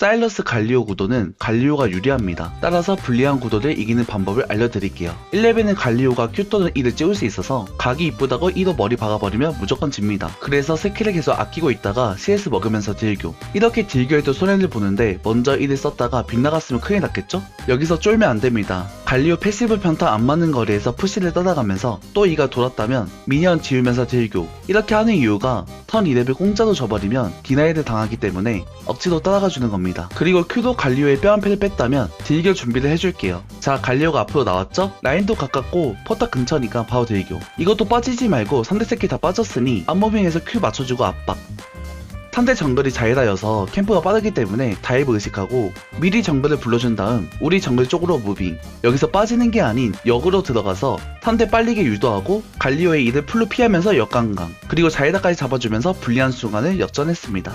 사일러스 갈리오 구도는 갈리오가 유리합니다. 따라서 불리한 구도를 이기는 방법을 알려드릴게요. 1레벨은 갈리오가 Q 또는 E를 찍을 수 있어서 각이 이쁘다고 E로 머리 박아버리면 무조건 집니다. 그래서 스킬을 계속 아끼고 있다가 CS 먹으면서 딜교. 이렇게 딜교에도 손해를 보는데 먼저 E를 썼다가 빗나갔으면 큰일 났겠죠? 여기서 쫄면 안 됩니다. 갈리오 패시브 평타 안 맞는 거리에서 푸시를 따라가면서 또 E가 돌았다면 미니언 지우면서 딜교. 이렇게 하는 이유가 턴 2레벨 공짜로 줘버리면 디나이드 당하기 때문에 억지로 따라가주는 겁니다. 그리고 Q도 갈리오의 뼈 한 패를 뺐다면 딜교 준비를 해줄게요. 자 갈리오가 앞으로 나왔죠? 라인도 가깝고 포탑 근처니까 바로 딜교. 이것도 빠지지 말고 상대 새끼 다 빠졌으니 앞무빙에서 Q 맞춰주고 압박. 상대 정글이 자이다여서 캠프가 빠르기 때문에 다이브 의식하고 미리 정글을 불러준 다음 우리 정글 쪽으로 무빙. 여기서 빠지는 게 아닌 역으로 들어가서 상대 빨리게 유도하고 갈리오의 이를 풀로 피하면서 역강강 그리고 자이다까지 잡아주면서 불리한 순간을 역전했습니다